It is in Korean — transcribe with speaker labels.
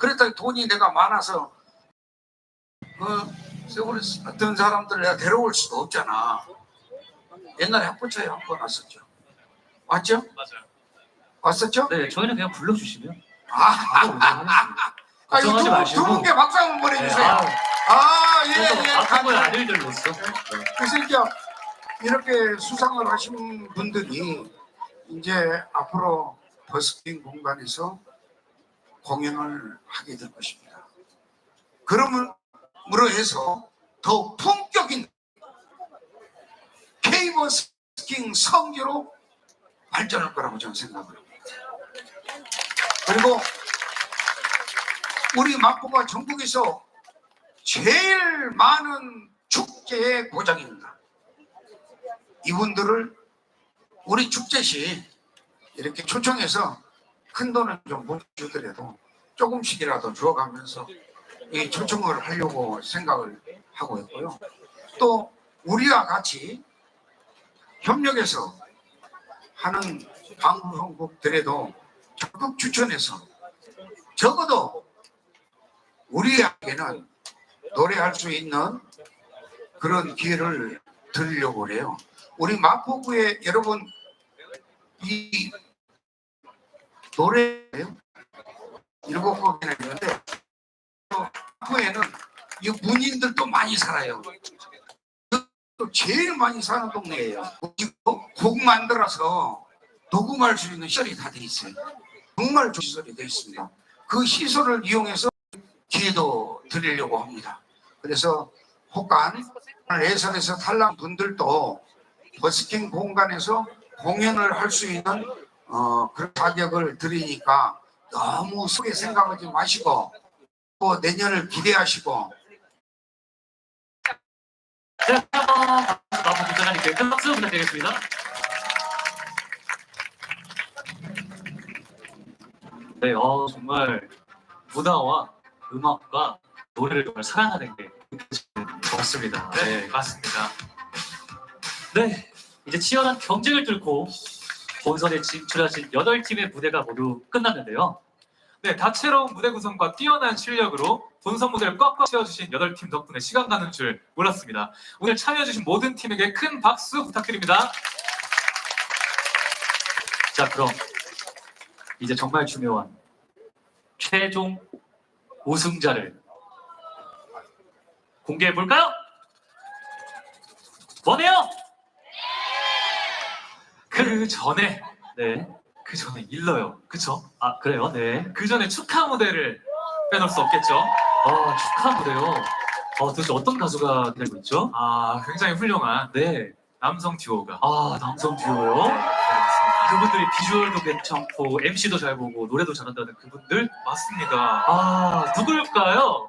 Speaker 1: 그랬더니 돈이 내가 많아서 그 세월에 어떤 사람들을 내가 데려올 수도 없잖아. 옛날에 학부처에 한 번 왔었죠. 왔죠?
Speaker 2: 맞아요.
Speaker 1: 왔었죠?
Speaker 3: 네, 저희는 그냥 불러주시면
Speaker 1: 아,
Speaker 3: 운전하겠습니다.
Speaker 1: 아, 이
Speaker 3: 걱정하지
Speaker 1: 두,
Speaker 3: 마시고.
Speaker 1: 두 분께 박수 한번
Speaker 3: 네,
Speaker 1: 보내주세요.
Speaker 3: 아,
Speaker 1: 아, 예, 예,
Speaker 3: 아프고의
Speaker 1: 감사합니다.
Speaker 3: 아들들로서 네.
Speaker 1: 그래서 이제 이렇게 수상을 하신 분들이 이제 앞으로 버스킹 공간에서 공연을 하게 될 것입니다. 그러므로 해서 더 품격 있는 K버스킹 성지로 발전할 거라고 저는 생각을 합니다. 그리고 우리 마포가 전국에서 제일 많은 축제의 고장입니다. 이분들을 우리 축제 시 이렇게 초청해서 큰 돈을 좀못 주더라도 조금씩이라도 주어가면서 이 초청을 하려고 생각을 하고 있고요. 또 우리와 같이 협력해서 하는 방송국들에도 적극 추천해서 적어도 우리에게는 노래할 수 있는 그런 기회를 드리려고 그래요. 우리 마포구에 여러분 이 노래요 일곱 곡이나 있는데 마포에는 이 문인들도 많이 살아요. 또 제일 많이 사는 동네예요. 곡 만들어서 녹음할 수 있는 시설이 다 돼 있어요. 정말 좋은 시설이 돼 있습니다. 그 시설을 이용해서 기회도 드리려고 합니다. 그래서 혹한 예선에서 탈락 분들도 버스킹 공간에서 공연을 할 수 있는 어, 그런 자격을 드리니까 너무 속에 생각하지 마시고 또 내년을 기대하시고
Speaker 3: 네, 한번 마포 부장님께 큰 박수 부탁드리겠습니다. 네, 어, 정말 문화와 음악과 노래를 정말 사랑하는 게것 같습니다.
Speaker 2: 네, 맞습니다.
Speaker 3: 네, 이제 치열한 경쟁을 뚫고 본선에 진출하신 8팀의 무대가 모두 끝났는데요.
Speaker 2: 네, 다채로운 무대 구성과 뛰어난 실력으로 본선 무대를 꽉꽉 채워주신 8팀 덕분에 시간 가는 줄 몰랐습니다. 오늘 참여해주신 모든 팀에게 큰 박수 부탁드립니다.
Speaker 3: 자, 그럼 이제 정말 중요한 최종 우승자를 공개해 볼까요? 원해요.
Speaker 2: 그 전에,
Speaker 3: 네.
Speaker 2: 그 전에 일러요. 그쵸?
Speaker 3: 아 그래요. 네.
Speaker 2: 그 전에 축하 무대를 빼놓을 수 없겠죠?
Speaker 3: 아 축하 무대요. 어 도대체 어떤 가수가 기다리고 있죠?
Speaker 2: 아, 굉장히 훌륭한
Speaker 3: 네.
Speaker 2: 남성 듀오가
Speaker 3: 아 남성 듀오요.
Speaker 2: 기다리겠습니다.
Speaker 3: 그분들이 비주얼도 괜찮고 MC도 잘 보고 노래도 잘한다는 그분들.
Speaker 2: 맞습니다.
Speaker 3: 아 누굴까요?